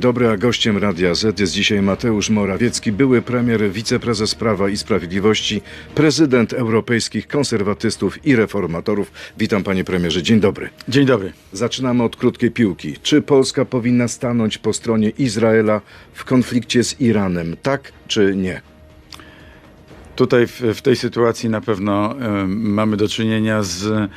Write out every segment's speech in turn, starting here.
Dobry, a gościem Radia Z jest dzisiaj Mateusz Morawiecki, były premier, wiceprezes Prawa i Sprawiedliwości, prezydent europejskich konserwatystów i reformatorów. Witam panie premierze, dzień dobry. Dzień dobry. Zaczynamy od krótkiej piłki. Czy Polska powinna stanąć po stronie Izraela w konflikcie z Iranem, tak czy nie? Tutaj w, w tej sytuacji na pewno mamy do czynienia z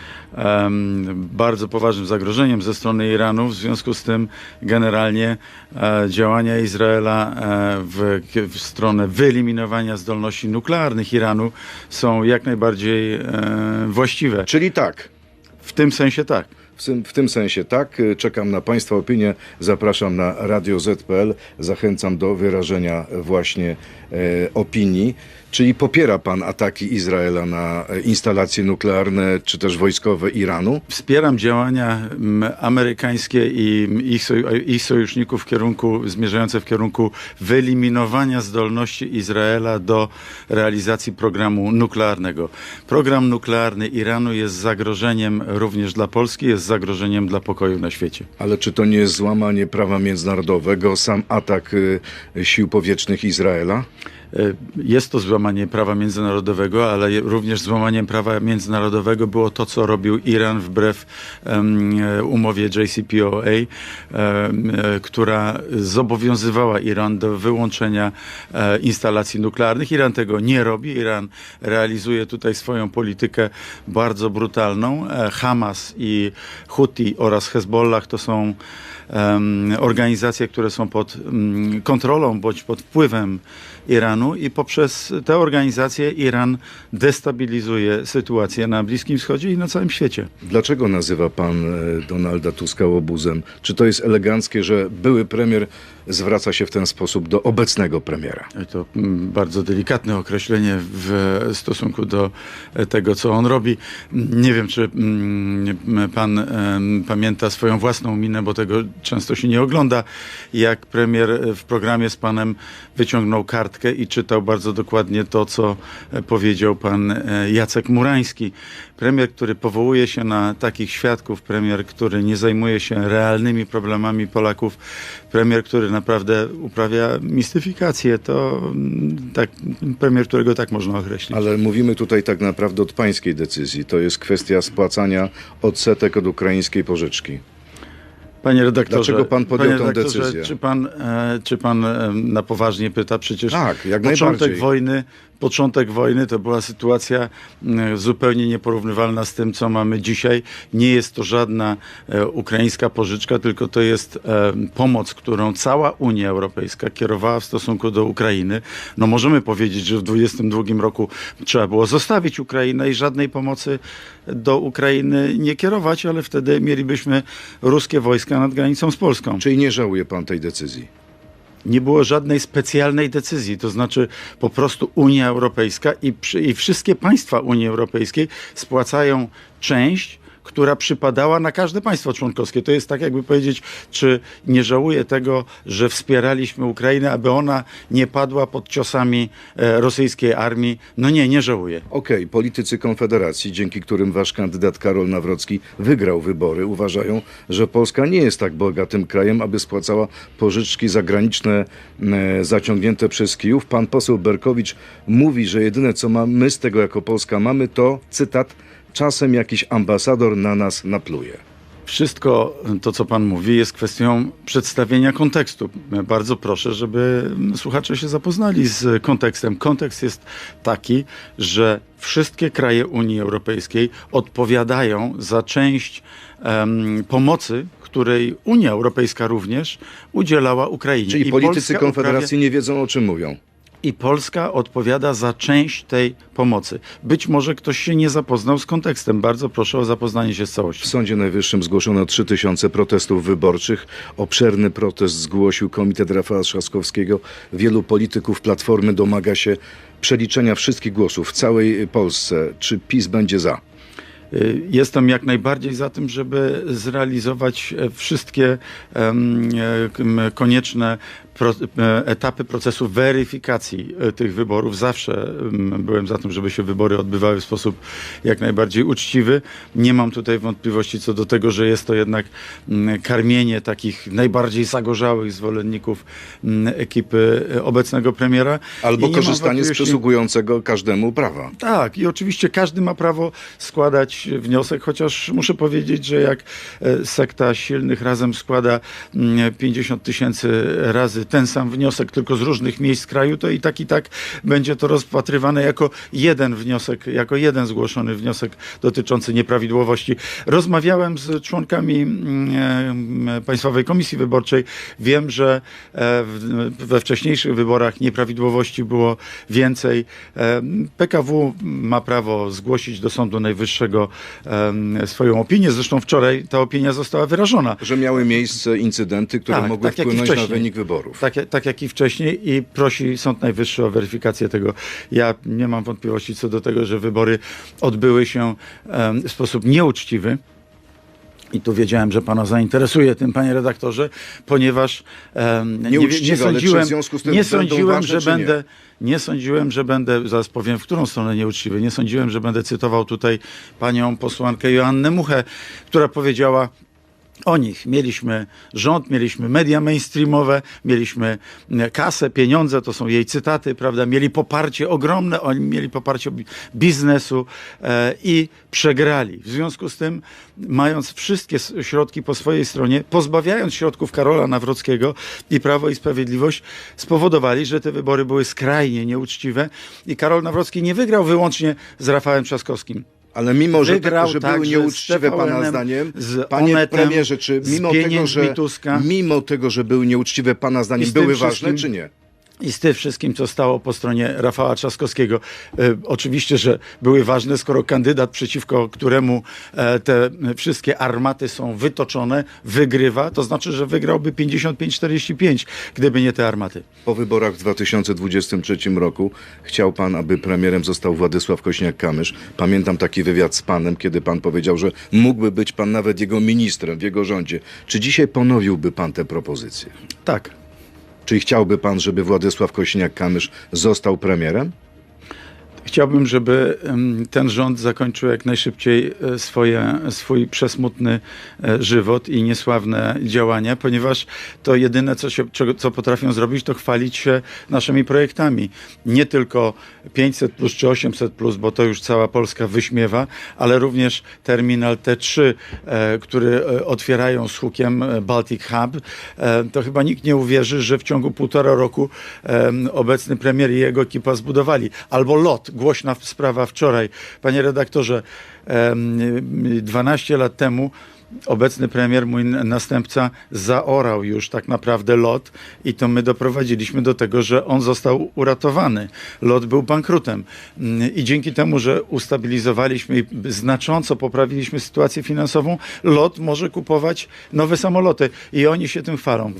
bardzo poważnym zagrożeniem ze strony Iranu. W związku z tym generalnie e, działania Izraela e, w, w stronę wyeliminowania zdolności nuklearnych Iranu są jak najbardziej e, właściwe. Czyli tak. W tym sensie tak. W tym, sensie tak. Czekam na Państwa opinię. Zapraszam na Radio Z.pl. Zachęcam do wyrażenia właśnie e, opinii. Czyli popiera Pan ataki Izraela na e, instalacje nuklearne czy też wojskowe Iranu? Wspieram działania amerykańskie i ich, ich sojuszników w kierunku, zmierzające w kierunku wyeliminowania zdolności Izraela do realizacji programu nuklearnego. Program nuklearny Iranu jest zagrożeniem również dla Polski, jest zagrożeniem dla pokoju na świecie. Ale czy to nie jest złamanie prawa międzynarodowego, sam atak y, sił powietrznych Izraela? E, Jest to złamanie prawa międzynarodowego, ale również złamaniem prawa międzynarodowego było to, co robił Iran wbrew e, umowie JCPOA, e, która zobowiązywała Iran do wyłączenia instalacji nuklearnych. Iran tego nie robi. Iran realizuje tutaj swoją politykę bardzo brutalną. Hamas i Houthi oraz Hezbollah to są em, organizacje, które są pod mm, kontrolą bądź pod wpływem Iranu i poprzez te organizacje Iran destabilizuje sytuację na Bliskim Wschodzie i na całym świecie. Dlaczego nazywa Pan e, Donalda Tuska łobuzem? Czy to jest eleganckie, że były premier zwraca się w ten sposób do obecnego premiera? To mm, bardzo delikatne określenie w stosunku do e, tego, co on robi. Nie wiem, czy mm, pamięta swoją własną minę, bo tego często się nie ogląda. Jak premier w programie z panem wyciągnął kartkę i czytał bardzo dokładnie to, co e, powiedział pan e, Jacek Murański. Premier, który powołuje się na takich świadków, premier, który nie zajmuje się realnymi problemami Polaków, premier, który naprawdę uprawia mistyfikację, to mm, tak, premier, którego tak można określić. Ale mówimy tutaj tak naprawdę od pańskiej decyzji. To jest kwestia spłacania odsetek od ukraińskiej pożyczki. Panie redaktorze, Dlaczego pan podjął redaktorze, decyzję? Czy pan, e, czy pan e, na poważnie pyta? Przecież Tak, jak początek wojny, początek wojny to była sytuacja m, zupełnie nieporównywalna z tym, co mamy dzisiaj. Nie jest to żadna e, ukraińska pożyczka, tylko to jest pomoc, którą cała Unia Europejska kierowała w stosunku do Ukrainy. No możemy powiedzieć, że w 2022 roku trzeba było zostawić Ukrainę i żadnej pomocy do Ukrainy nie kierować, ale wtedy mielibyśmy ruskie wojska nad granicą z Polską. Czyli nie żałuje Pan tej decyzji? Nie było żadnej specjalnej decyzji, to znaczy po prostu Unia Europejska i, i wszystkie państwa Unii Europejskiej spłacają część, która przypadała na każde państwo członkowskie. To jest tak, jakby powiedzieć, czy nie żałuję tego, że wspieraliśmy Ukrainę, aby ona nie padła pod ciosami e, rosyjskiej armii. No nie, nie żałuję. Okej, politycy Konfederacji, dzięki którym wasz kandydat Karol Nawrocki wygrał wybory, uważają, że Polska nie jest tak bogatym krajem, aby spłacała pożyczki zagraniczne zaciągnięte przez Kijów. Pan poseł Berkowicz mówi, że jedyne co ma, my z tego jako Polska mamy to, cytat, czasem jakiś ambasador na nas napluje. Wszystko to, co Pan mówi, jest kwestią przedstawienia kontekstu. Bardzo proszę, żeby słuchacze się zapoznali z kontekstem. Kontekst jest taki, że wszystkie kraje Unii Europejskiej odpowiadają za część em, pomocy, której Unia Europejska również udzielała Ukrainie. Czyli I politycy Polska Konfederacji nie wiedzą o czym mówią. I Polska odpowiada za część tej pomocy. Być może ktoś się nie zapoznał z kontekstem. Bardzo proszę o zapoznanie się z W całością. Sądzie Najwyższym zgłoszono 3000 protestów wyborczych. Obszerny protest zgłosił Komitet Rafała Trzaskowskiego. Wielu polityków Platformy domaga się przeliczenia wszystkich głosów w całej Polsce. Czy PiS będzie za? Y, Jestem jak najbardziej za tym, żeby zrealizować e, wszystkie e, konieczne e, etapy procesu weryfikacji tych wyborów. Zawsze em, byłem za tym, żeby się wybory odbywały w sposób jak najbardziej uczciwy. Nie mam tutaj wątpliwości co do tego, że jest to jednak karmienie takich najbardziej zagorzałych zwolenników ekipy obecnego premiera. Albo korzystanie z przysługującego każdemu prawa. tak, i oczywiście każdy ma prawo składać wniosek, chociaż muszę powiedzieć, że jak e, sekta silnych razem składa mm, 50 tysięcy razy ten sam wniosek, tylko z różnych miejsc kraju, to i tak i tak będzie to rozpatrywane jako jeden wniosek, jako jeden zgłoszony wniosek dotyczący nieprawidłowości. Rozmawiałem z członkami mm, e, Państwowej Komisji Wyborczej. Wiem, że e, we wcześniejszych wyborach nieprawidłowości było więcej. PKW ma prawo zgłosić do Sądu Najwyższego swoją opinię. Zresztą wczoraj ta opinia została wyrażona. Że miały miejsce incydenty, które Tak, mogły tak wpłynąć na wynik wyborów. Tak, jak- tak jak i wcześniej i prosi Sąd Najwyższy o weryfikację tego. Ja nie mam wątpliwości co do tego, że wybory odbyły się w sposób nieuczciwy. I tu wiedziałem, że pana zainteresuje tym, panie redaktorze, ponieważ em, nie, nie sądziłem, związku z tym nie sądziłem że czy nie? będę, nie sądziłem, że będę, zaraz powiem, w którą stronę nieuczciwy, nie sądziłem, że będę cytował tutaj panią posłankę Joannę Muchę, która powiedziała, o nich. Mieliśmy rząd, mieliśmy media mainstreamowe, mieliśmy e, kasę, pieniądze, to są jej cytaty, prawda? Mieli poparcie ogromne, oni mieli poparcie bi- biznesu e, i przegrali. W związku z tym, mając wszystkie środki po swojej stronie, pozbawiając środków Karola Nawrockiego i Prawo i Sprawiedliwość, spowodowali, że te wybory były skrajnie nieuczciwe i Karol Nawrocki nie wygrał wyłącznie z Rafałem Trzaskowskim. Ale mimo, że, Wygrał tak, że były nieuczciwe pana zdaniem, panie Onetem, premierze, czy mimo tego, że, mimo tego, że były nieuczciwe pana zdaniem, były ważne, czy nie? I z tym wszystkim, co stało po stronie Rafała Trzaskowskiego. E, oczywiście, że były ważne, skoro kandydat, przeciwko któremu e, te wszystkie armaty są wytoczone, wygrywa, to znaczy, że wygrałby 55-45, gdyby nie te armaty. Po wyborach w 2023 roku chciał pan, aby premierem został Władysław Kośniak-Kamysz. Pamiętam taki wywiad z panem, kiedy pan powiedział, że mógłby być pan nawet jego ministrem w jego rządzie. Czy dzisiaj ponowiłby pan tę propozycję? Tak. Czy chciałby pan, żeby Władysław Kośniak-Kamysz został premierem? Chciałbym, żeby ten rząd zakończył jak najszybciej e, swoje, swój przesmutny e, żywot i niesławne działania, ponieważ to jedyne, co, się, co potrafią zrobić, to chwalić się naszymi projektami. Nie tylko 500 plus czy 800 plus, bo to już cała Polska wyśmiewa, ale również terminal T3, e, który otwierają z hukiem Baltic Hub. To chyba nikt nie uwierzy, że w ciągu półtora roku obecny premier i jego ekipa zbudowali. Albo LOT, głośna sprawa wczoraj. Panie redaktorze, em, 12 lat temu obecny premier, mój następca, zaorał już tak naprawdę lot i to my doprowadziliśmy do tego, że on został uratowany. Lot był bankrutem. Mm, I dzięki temu, że ustabilizowaliśmy i znacząco poprawiliśmy sytuację finansową, lot może kupować nowe samoloty i oni się tym chwalą.